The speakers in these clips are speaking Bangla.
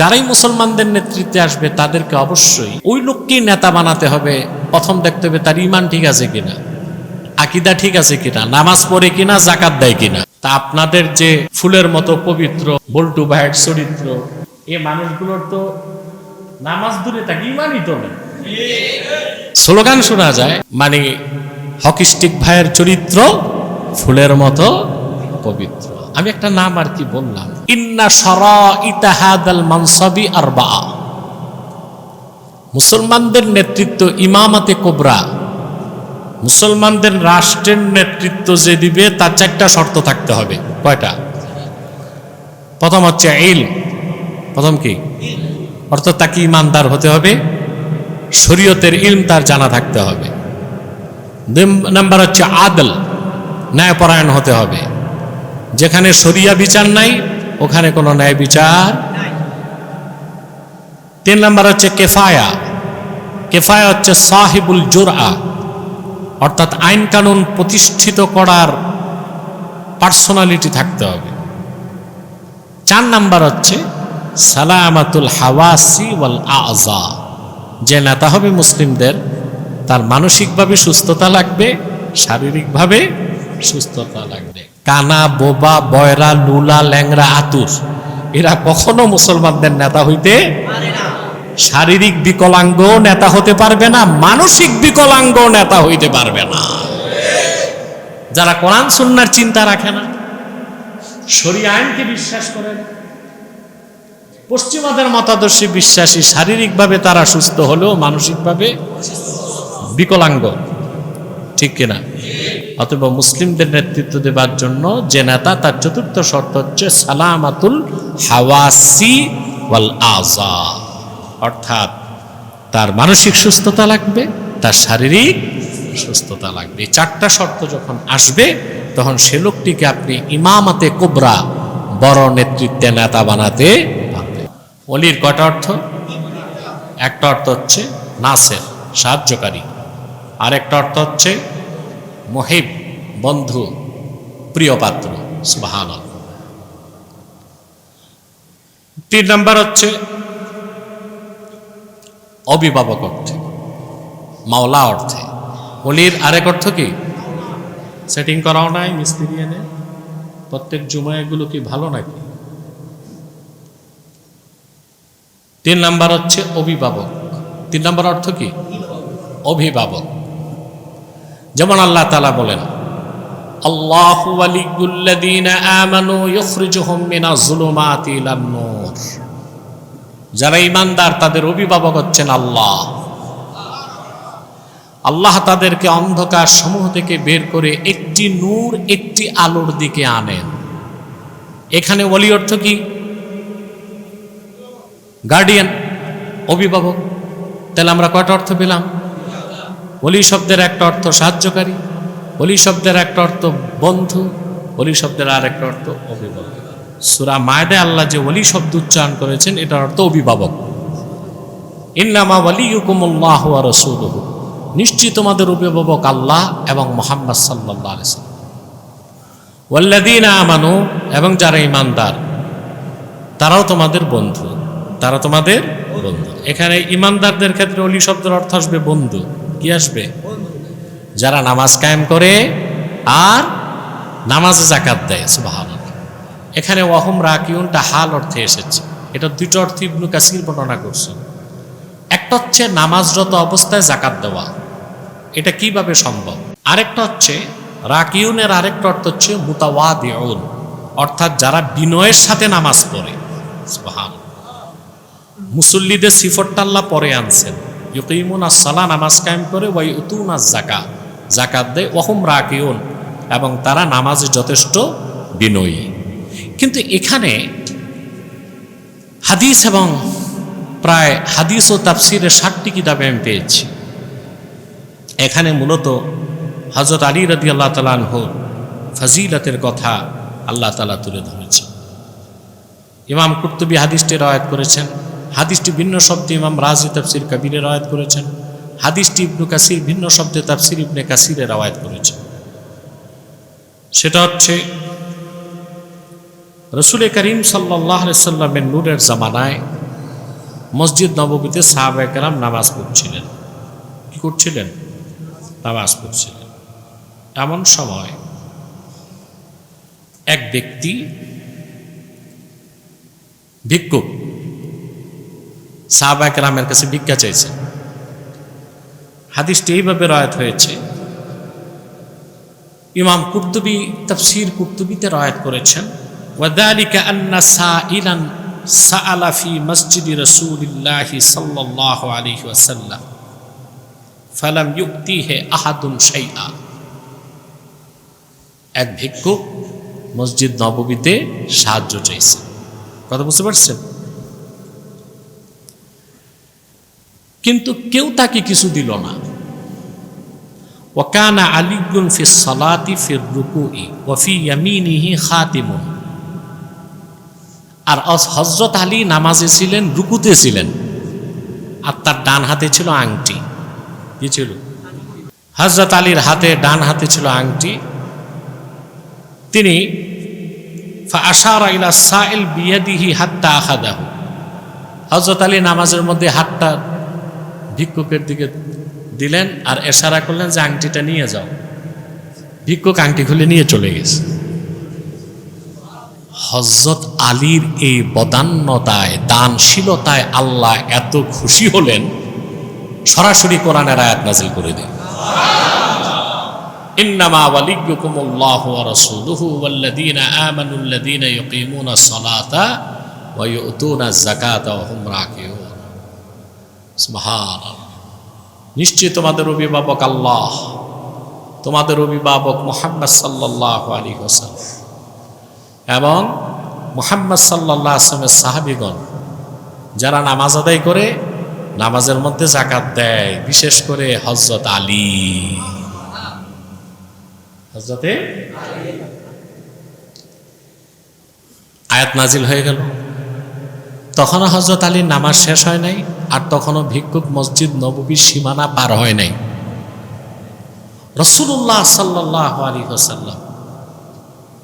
যারাই মুসলমানদের নেতৃত্বে আসবে, তাদেরকে অবশ্যই ওই লোককেই নেতা বানাতে হবে। প্রথম দেখতে হবে তার ইমান ঠিক আছে কিনা, আকিদা ঠিক আছে কিনা, নামাজ পড়ে কিনা জাকাত দেয় কিনা। তা আপনাদের যে ফুলের মতো পবিত্র বল্টু ভাইয়ের চরিত্র, এ মানুষগুলোর তো নামাজ দূরে থাকে ইমানই তো নেই। স্লোগান শোনা যায় মানে হকিস্টিক ভাইয়ের চরিত্র ফুলের মতো পবিত্র। আমি একটা নাম আর কি বললাম ইন্না সরা মানসাবি মুসলমানদের নেতৃত্ব ইমামাতে কোবরা। মুসলমানদের রাষ্ট্রের নেতৃত্ব যে দিবে, তার চারটা শর্ত থাকতে হবে। কয়টা? প্রথম হচ্ছে ইল। প্রথম কি? অর্থাৎ তাকে ইমানদার হতে হবে? শরীয়তের ইলম তার জানা থাকতে হবে। নাম্বার হচ্ছে আদল, ন্যায়পরায়ণ হতে হবে। যেখানে শরিয়া বিচার নাই ওখানে কোনো ন্যায় বিচার তিন নাম্বার হচ্ছে কেফায়া। কেফায়া হচ্ছে সাহিবুল জোরআ। অর্থাৎ আইন কানুন প্রতিষ্ঠিত করার পার্সোনালিটি থাকতে হবে। চার নাম্বার হচ্ছে সালামাতুল হাওয়াসি ওয়াল আজা যে নেতা হবে মুসলিমদের, তার মানসিকভাবে সুস্থতা লাগবে, শারীরিকভাবে সুস্থতা লাগবে। কানা, বোবা, বয়রা, লুলা ল্যাংরা আতুর এরা কখনো মুসলমানদের নেতা হইতে শারীরিক বিকলাঙ্গ নেতা হতে পারবে না, মানসিক বিকলাঙ্গ নেতা হইতে পারবে না। যারা কোরআন, সুন্নার চিন্তা রাখে না, শরীয় আইনকে বিশ্বাস করে পশ্চিমাদের মতাদর্শী বিশ্বাসী শারীরিকভাবে তারা সুস্থ হলেও মানসিকভাবে বিকলাঙ্গ, ঠিক কিনা? অথব মুসলিমদের নেতৃত্ব দেবার জন্য যে নেতা, তার চতুর্থ শর্ত হচ্ছে সালামাতুল হাওয়াসি ওয়াল আজা অর্থাৎ তার মানসিক সুস্থতা লাগবে, তার শারীরিক সুস্থতা লাগবে। চারটা শর্ত যখন আসবে, তখন সে লোকটিকে আপনি ইমামাতে কোবরা বড় নেতৃত্বে নেতা বানাতে পারবেন অলির কটা অর্থ? একটা অর্থ হচ্ছে নাসের, সাহায্যকারী। আরেকটা অর্থ হচ্ছে মহিব বন্ধু, প্রিয় পাত্র সুবাহান তিন নাম্বার হচ্ছে অভিভাবক অর্থে, মাওলা অর্থে। অলির আরেক অর্থ কি? সেটিং করাও নাই, মিস্ত্রি এনে। প্রত্যেক জুমায় এগুলো কি ভালো নাকি? তিন নাম্বার হচ্ছে অভিভাবক। তিন নাম্বার অর্থ কি? অভিভাবক। যেমন আল্লাহ তালা বলেন, আল্লাহ আমানু ইখরিজুহুম মিনাজ যুলুমাতি ইলান নূর। যারা ইমানদার তাদের অভিভাবক হচ্ছেন আল্লাহ। আল্লাহ তাদেরকে অন্ধকার সমূহ থেকে বের করে একটি নূর, একটি আলোর দিকে আনেন। এখানে অলি অর্থ কি? গার্ডিয়ান, অভিভাবক। তাহলে আমরা কয়টা অর্থ পেলাম? অলি শব্দের একটা অর্থ সাহায্যকারী অলি শব্দের একটা অর্থ বন্ধু অলি শব্দের আর একটা অর্থ অভিভাবক। সুরা মায়দে আল্লাহ যে অলি শব্দ উচ্চারণ করেছেন, এটার অর্থ অভিভাবক। ইন্নামা ওয়ালিউকুমুল্লাহ ওয়া রাসূলুহু। নিশ্চয়ই তোমাদের অভিভাবক আল্লাহ এবং মোহাম্মদ সাল্লাহ আলাইসাল্লাম ওয়াল্লাদিনা আমানু, এবং যারা ইমানদার তারাও তোমাদের বন্ধু, তারা তোমাদের বন্ধু। এখানে ইমানদারদের ক্ষেত্রে অলি শব্দের অর্থ আসবে বন্ধু। কি আসবে? যারা নামাজ কায়েম করে আর নামাজে জাকাত দেয় সুবাহান এখানে ওয়াহুম রাকিউনটা হাল অর্থে এসেছে। এটা দুটো অর্থ ইবনু কাসির বর্ণনা করছেন একটা হচ্ছে নামাজরত অবস্থায় জাকাত দেওয়া। এটা কীভাবে সম্ভব? আরেকটা হচ্ছে রাকিউনের আরেকটা অর্থ হচ্ছে মুতাওয়াদিউন, অর্থাৎ যারা বিনয়ের সাথে নামাজ পড়ে মুসল্লিদের সিফরটা আল্লাহ পরে আনছেন। ইউকিমুন সালা, নামাজ কায়েম করে ওয়াই উতুন জাকা জাকাত দেয় ওহম রাকিউন, এবং তারা নামাজে যথেষ্ট বিনয়ী। কিন্তু এখানে হাদিস এবং প্রায় হাদিস ও তাফসিরের ষাটটি কিতাবে আমি পেয়েছি। এখানে মূলত হজরত আলী রদি আল্লাহ তালানহর ফজিলতের কথা আল্লাহ তালা তুলে ধরেছেন। ইমাম কুর্তুবী হাদিসটি রয়াত করেছেন। হাদিসটি ভিন্ন শব্দে ইমাম রাজি তাফসির কবিরে রয়াত করেছেন। হাদিসটি ইবনু কাসির ভিন্ন শব্দে তাফসির ইবনে কাসিরে রওয়ায়ত করেছেন। সেটা হচ্ছে রসুল করিম সাল্লাহ সাল্লামের নূরের জামানায় মসজিদ নববীতে সাহাবাহাম নামাজ পড়ছিলেন। কি করছিলেন? নামাজ পড়ছিলেন। এমন সময় এক ব্যক্তি ভিক্ষুক সাহাবাহামের কাছে ভিক্ষা চাইছে। হাদিসটি এইভাবে রয়াত হয়েছে। ইমাম কুর্তুবি, তফসির কুর্তুবিতে রয়াত করেছেন মসজিদি ওয়াসাল্লাম এক ভিক্ষুক মসজিদ নববীতে সাহায্য চাইছে। কথা বুঝতে পারছেন? কিন্তু কেউ তাকে কিছু দিল না। ওয়াকানা আলিগুন ফি সলাতি ফির রুকুই ওয়াফি ইয়ামিনিহি খাতিমুন। আর হজরত আলী নামাজে ছিলেন, রুকুতে ছিলেন। আর তার ডান হাতে ছিল আংটি। কি ছিল? হজরত আলীর হাতে, ডান হাতে ছিল আংটি। তিনি আশারা ইলা সাইল বিয়াদিহি হাত্তা আখাদাহু। হজরত আলী নামাজের মধ্যে হাতটা ভিক্ষুকের দিকে দিলেন আর এশারা করলেন যে আংটিটা নিয়ে যাও ভিক্ষুক আংটি খুলে নিয়ে চলে গেছে হজরত আলীর এই বদান্যতায় দানশীলতায় আল্লাহ এত খুশি হলেন সরাসরি কোরআনের আয়াত নাজিল করে দিন إنما وليكم الله ورسوله والذين آمنوا الذين يقيمون الصلاة ويؤتون الزكاة وهم راكعون নিশ্চয় তোমাদের অভিভাবক আল্লাহ, তোমাদের অভিভাবক মোহাম্মদ সাল্লাহ আলী হোসেন এবং মোহাম্মদ সাল্লাহ আসলামের সাহাবিগণ, যারা নামাজ আদায় করে, নামাজের মধ্যে জাকাত দেয়, বিশেষ করে হজরত আলী। হজরতে আয়াত নাজিল হয়ে গেল। তখনও হজরত আলীর নামাজ শেষ হয় নাই। আর তখনও ভিক্ষুক মসজিদ নববীর সীমানা পার হয় নাই। রসুল্লাহ সাল্লাহ আলী হোসাল্লাম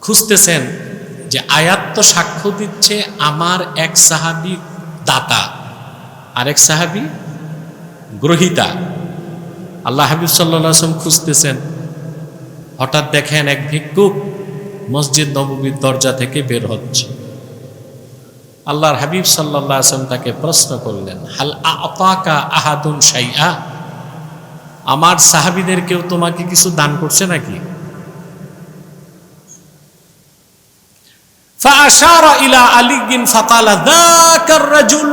খুঁজতেছেন যে আয়াত তো সাক্ষ্য দিচ্ছে আমার এক সাহাবি দাতা আরেক সাহাবি গ্রহিতা। আল্লাহ হাবিব সাল্লাম খুঁজতেছেন, হঠাৎ দেখেন এক ভিক্ষুক মসজিদ নববীর দরজা থেকে বের হচ্ছে। আল্লাহর হাবিব সাল্লাহ আসলাম তাকে প্রশ্ন করলেন হাল আতাকা আহাদুন সাইয়া আমার সাহাবিদের কেউ তোমাকে কিছু দান করছে নাকি فأشار إلى علي فقال ذاك الرجل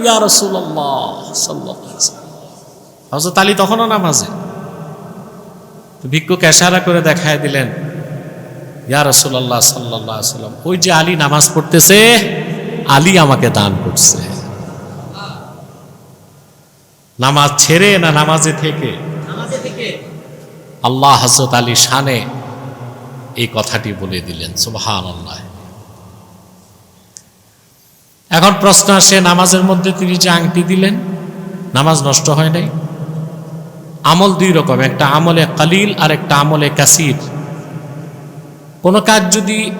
يا رسول الله صلى الله عليه وسلم হযরত আলী তখনও নামাজে ভিক্ষুক এশারা করে দেখায় দিলেন ইয়া রাসূলুল্লাহ সাল্লাল্লাহু আলাইহি সাল্লাম ওই যে আলী নামাজ পড়তেছে আলী আমাকে দান করছে। নামাজ ছেড়ে না নামাজে থেকে? আল্লাহ হজরত আলী শানে এই কথাটি বলে দিলেন সুবহান আল্লাহ এখন প্রশ্ন আসে নামাজের মধ্যে তিনি যে আংটি দিলেন নামাজ নষ্ট হয় নাই? আমল দুই রকম একটা আমলে কালিল আর একটা আমলে কাসির। কোনো কাজ যদি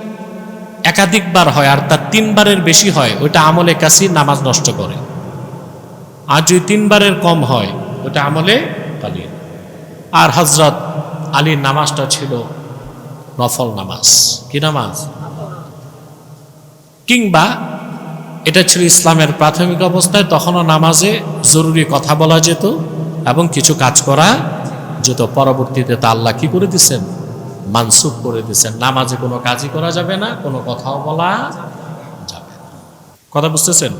একাধিকবার হয় আর তার তিনবারের বেশি হয়, ওইটা আমলে কাসির নামাজ নষ্ট করে। আর যদি তিনবারের কম হয় ওটা আমলে কালিল আর হজরত আলীর নামাজটা ছিল নফল নামাজ। কি নামাজ? কিংবা এটা ছিল ইসলামের প্রাথমিক অবস্থায়, তখনও নামাজে জরুরি কথা বলা যেত এবং কিছু কাজ করা যেত। পরবর্তীতে তা আল্লাহ কি করে দিচ্ছেন মানসুখ করে দিয়েছেন। নামাজে কোনো কাজই করা যাবে না, কোনো কথাও বলা যাবে কথা বুঝতেছেন?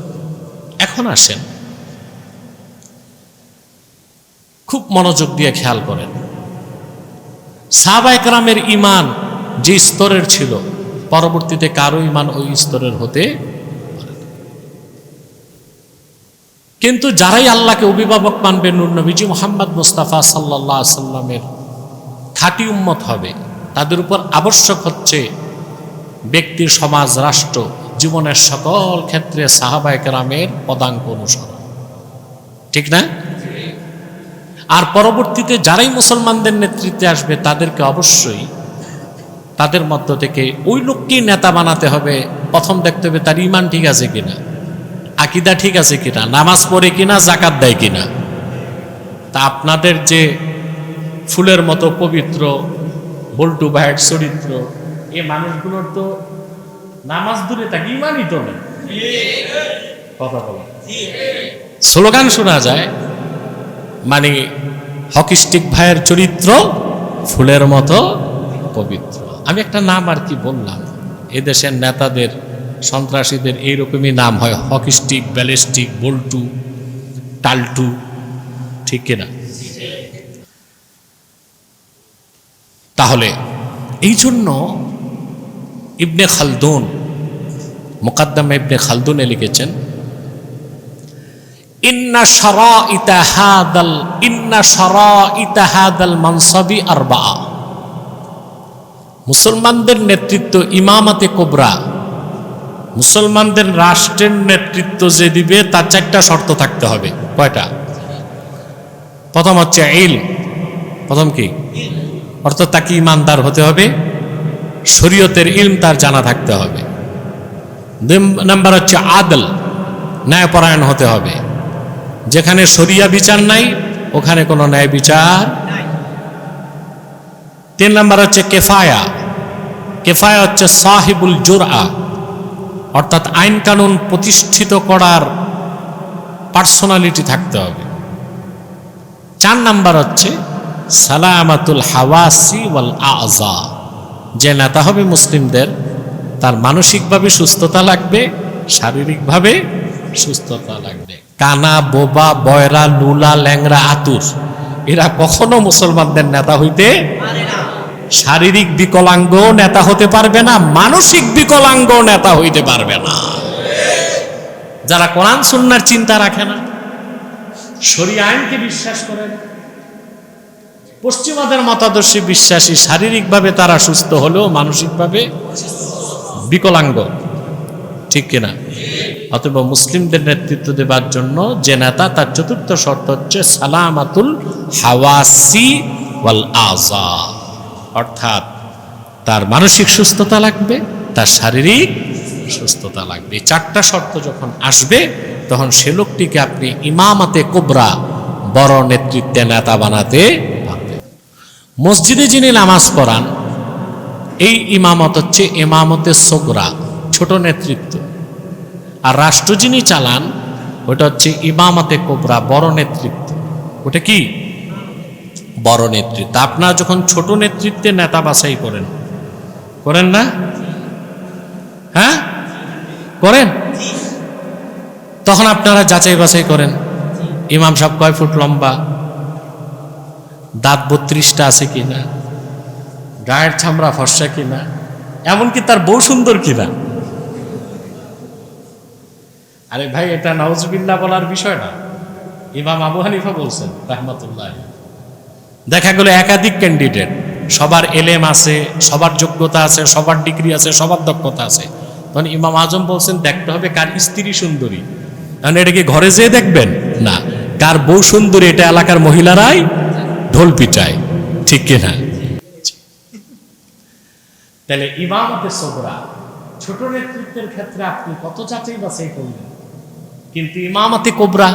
এখন আসেন। খুব মনোযোগ দিয়ে খেয়াল করেন। সাহাবা একরামের ইমান যে স্তরের ছিল, পরবর্তীতে কারও ইমান ওই স্তরের হতে কিন্তু যারাই আল্লাহকে অভিভাবক মানবে, নূর নবীজি মোহাম্মদ মুস্তাফা সাল্লাহ সাল্লামের খাঁটি উম্মত হবে। তাদের উপর আবশ্যক হচ্ছে ব্যক্তি সমাজ, রাষ্ট্র, জীবনের সকল ক্ষেত্রে সাহাবায়করামের পদাঙ্ক অনুসরণ। ঠিক না? আর পরবর্তীতে যারাই মুসলমানদের নেতৃত্বে আসবে, তাদেরকে অবশ্যই তাদের মধ্য থেকে ওই লোককেই নেতা বানাতে হবে। প্রথম দেখতে হবে তার ইমান ঠিক আছে কিনা, আকিদা ঠিক আছে কিনা, নামাজ পড়ে কিনা জাকাত দেয় কিনা। তা আপনাদের যে ফুলের মতো পবিত্র বল্টু ভাইয়ের চরিত্র। এ মানুষগুলোর তো নামাজ দূরে থাকে ইমানই তো নেই। কথা বলা। স্লোগান শোনা যায় মানে হকিস্টিক ভাইয়ের চরিত্র ফুলের মতো পবিত্র। আমি একটা নাম আর কি বললাম এদেশের নেতাদের সন্ত্রাসীদের এইরকমই নাম হয় হকিস্টিক ব্যালিস্টিক বল্টু টালটু ঠিক কিনা? তাহলে এই জন্য ইবনে খালদুন, মোকাদ্দম ইবনে খালদুনে লিখেছেন, ইন্না সারা ইতাহাদাল ইন্না সারা ইতাহাদাল মানসাবি আরবা মুসলমানদের নেতৃত্ব ইমামাতে কোবরা। মুসলমানদের রাষ্ট্রের নেতৃত্ব যে দিবে, তার চারটা শর্ত থাকতে হবে। কয়টা? প্রথম হচ্ছে ইল প্রথম কি? অর্থাৎ তাকে ইমানদার হতে হবে? শরীয়তের ইলম তার জানা থাকতে হবে। দুই নাম্বার হচ্ছে আদল, ন্যায়পরায়ণ হতে হবে। যেখানে শরিয়া বিচার নাই, ওখানে কোনো ন্যায় বিচার তিন নাম্বার হচ্ছে কেফায়া। কেফায়া হচ্ছে সাহিবুল জোরআ, অর্থাৎ আইন কানুন প্রতিষ্ঠিত করার পার্সোনালিটি থাকতে হবে। চার নাম্বার হচ্ছে সালামাতুল হাওয়াসি ওয়াল আজা যে নেতা হবে মুসলিমদের, তার মানসিকভাবে সুস্থতা লাগবে, শারীরিকভাবে সুস্থতা লাগবে। কানা, বোবা, বয়রা, লুলা ল্যাংরা আতুর, এরা কখনো মুসলমানদের নেতা হইতে শারীরিক বিকলাঙ্গ নেতা হতে পারবে না, মানসিক বিকলাঙ্গ নেতা হইতে পারবে না। যারা কোরআন, সুন্নার চিন্তা রাখে না শরী আইনকে বিশ্বাস করে না পশ্চিমাদের মতাদর্শী বিশ্বাসী, শারীরিকভাবে তারা সুস্থ হলেও মানসিকভাবে বিকলাঙ্গ। ঠিক কিনা? অথবা মুসলিমদের নেতৃত্ব দেবার জন্য যে নেতা, তার চতুর্থ শর্ত হচ্ছে সালামাতুল হাওয়াসি ওয়াল আজা অর্থাৎ তার মানসিক সুস্থতা লাগবে, তার শারীরিক সুস্থতা লাগবে। চারটা শর্ত যখন আসবে, তখন সে লোকটিকে আপনি ইমামাতে কোবরা বড় নেতৃত্বে নেতা বানাতে মসজিদে যিনি নামাজ পড়ান, এই ইমামত হচ্ছে ইমামতে সোগরা, ছোট নেতৃত্ব। আর রাষ্ট্র যিনি চালান, ওটা হচ্ছে ইমামতে কোবরা, বড় নেতৃত্ব। ওটা কি? বড় নেতৃত্ব। আপনারা যখন ছোট নেতৃত্বে নেতা বাছাই করেন করেন না? হ্যাঁ? করেন? তখন আপনারা যাচাই বাছাই করেন। ইমাম সাহেব কয় ফুট লম্বা? দাঁত বত্রিশটা আছে কিনা? গায়ের ছামড়া ফর্সা কিনা? এমনকি তার বউ সুন্দর কিনা? আরে ভাই, এটা নওয়াজবিল্লা বলার বিষয় না। ইমাম আবু হানিফা বলছেন, রহমতুল্লাহ। দেখা গেল একাধিক ক্যান্ডিডেট সবার এলেম আছে, সবার যোগ্যতা আছে, সবার ডিগ্রি আছে, সবার দক্ষতা আছে। তখন ইমাম আজম বলছেন, দেখতে হবে কার স্ত্রী সুন্দরী। কারণ এটা কি ঘরে যেয়ে দেখবেন? না। কার বউ সুন্দরী, এটা এলাকার মহিলারাই ঢোল পিটায়, ঠিক কিনা? তাহলে ইমামতে সোবরা, ছোট নেতৃত্বের ক্ষেত্রে আপনি কত যাচাই বাছাই করলেন? কিন্তু ইমামতে কোবরা,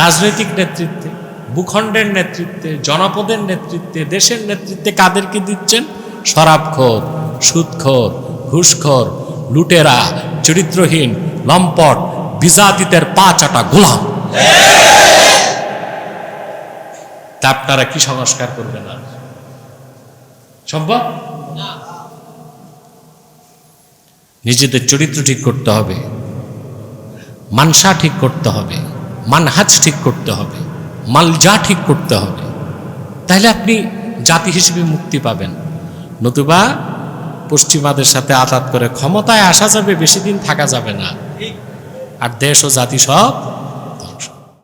রাজনৈতিক নেতৃত্বে, ভূখণ্ডের নেতৃত্বে, জনপদের নেতৃত্বে, দেশের নেতৃত্বে কাদেরকে দিচ্ছেন? শরাবখোর, সুদখোর, ঘুষখোর, লুটেরা, চরিত্রহীন, লম্পট বিজাতিতের পা চাটা গোলাম। তা আপনারা কি সংস্কার করবেন আর? সম্ভব? নিজেদের চরিত্র ঠিক করতে হবে মানসা ঠিক করতে হবে মানহাজ ঠিক করতে হবে মালজা ঠিক করতে হবে। তাহলে আপনি জাতি হিসেবে মুক্তি পাবেন। নতুবা পশ্চিমাদের সাথে আঘাত করে ক্ষমতায় আসা যাবে বেশি দিন থাকা যাবে না। আর দেশ ও জাতি সব